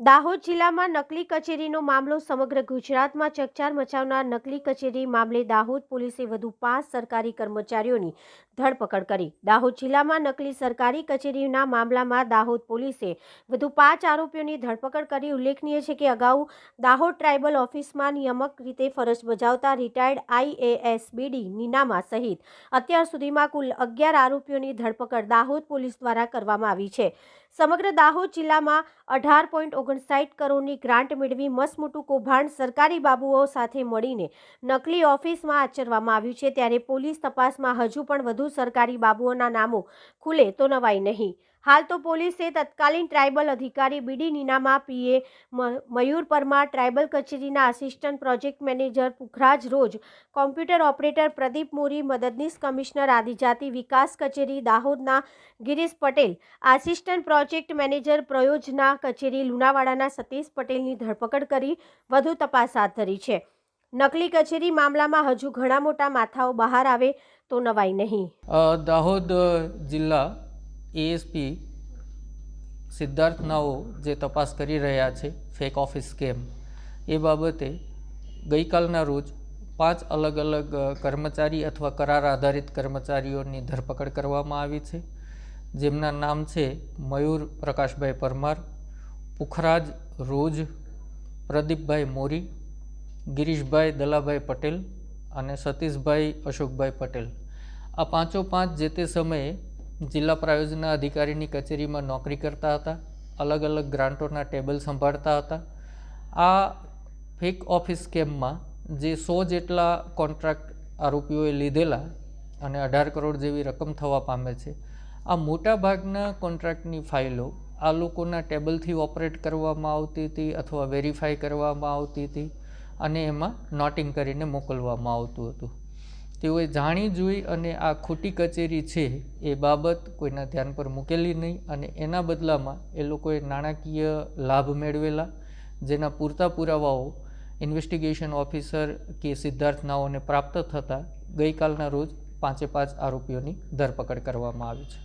દાહોદ જિલ્લામાં નકલી કચેરીનો મામલો સમગ્ર ગુજરાતમાં ચકચાર મચાવનાર નકલી કચેરી મામલે દાહોદ પોલીસે વધુ પાંચ સરકારી કર્મચારીઓની ધરપકડ કરી. દાહોદ જિલ્લામાં નકલી સરકારી કચેરીના મામલામાં દાહોદ પોલીસે વધુ પાંચ આરોપીઓની ધરપકડ કરી. ઉલ્લેખનીય છે કે અગાઉ દાહોદ ટ્રાઇબલ ઓફિસમાં નિયામક રીતે ફરજ બજાવતા રિટાયર્ડ આઈએએસ બીડી નીનામા સહિત અત્યાર સુધીમાં કુલ અગિયાર આરોપીઓની ધરપકડ દાહોદ પોલીસ દ્વારા કરવામાં આવી છે. સમગ્ર દાહોદ જિલ્લામાં અઢાર પોઈન્ટ ઓગણસાઠ કરોડની ગ્રાન્ટ મેળવી મસમોટું કૌભાંડ સરકારી બાબુઓ સાથે મળીને નકલી ઓફિસમાં આચરવામાં આવ્યું છે. ત્યારે પોલીસ તપાસમાં હજુ પણ વધુ સરકારી બાબુઓના નામો ખુલે તો નવાઈ નહીં. હાલ તો પોલીસે તત્કાલીન ટ્રાઇબલ અધિકારી BD Ninama PA Mayur Parmar, tribal કચેરીના assistant project manager Pukhraj Roj, computer operator Pradeep મોરી, મદદનીશ કમિશનર આદિજાતિ વિકાસ કચેરી દાહોદના Girish Patel, assistant project manager પ્રયોજના કચેરી લુણાવાડાના સતીશ પટેલની ધરપકડ કરી વધુ તપાસ હાથ ધરી છે. નકલી કચેરી મામલામાં હજુ ઘણા મોટા માથાઓ બહાર આવે તો નવાઈ નહીં. દાહોદ જિલ્લા એએસપી સિદ્ધાર્થ નાઓ જે તપાસ કરી રહ્યા છે ફેક ઓફિસ સ્કેમ એ બાબતે ગઈકાલના રોજ પાંચ અલગ અલગ કર્મચારી અથવા કરાર આધારિત કર્મચારીઓની ધરપકડ કરવામાં આવી છે. જેમના નામ છે મયુર પ્રકાશભાઈ પરમાર, પુખરાજ રોજ, પ્રદીપભાઈ મોરી, ગિરીશભાઈ દલાભાઈ પટેલ અને સતીશભાઈ અશોકભાઈ પટેલ. આ પાંચો પાંચ જે તે સમયે જિલ્લા પ્રાયોજના અધિકારીની કચેરીમાં નોકરી કરતા હતા, અલગ અલગ ગ્રાન્ટોના ટેબલ સંભાળતા હતા. આ ફેક ઓફિસ સ્કેમમાં જે સો જેટલા કોન્ટ્રાક્ટ આરોપીઓએ લીધેલા અને અઢાર કરોડ જેવી રકમ થવા પામે છે, આ મોટા ભાગના કોન્ટ્રાક્ટની ફાઇલો આ લોકોના ટેબલથી ઓપરેટ કરવામાં આવતી હતી અથવા વેરીફાઈ કરવામાં આવતી હતી અને એમાં નોટિંગ કરીને મોકલવામાં આવતું હતું. તેઓએ જાણી જોઈ અને આ ખોટી કચેરી છે એ બાબત કોઈના ધ્યાન પર મૂકેલી નહીં અને એના બદલામાં એ લોકોએ નાણાકીય લાભ મેળવેલા, જેના પૂરતા પુરાવાઓ ઇન્વેસ્ટિગેશન ઓફિસર કે સિદ્ધાર્થ નાઓને પ્રાપ્ત થતાં ગઈકાલના રોજ પાંચે પાંચ આરોપીઓની ધરપકડ કરવામાં આવી છે.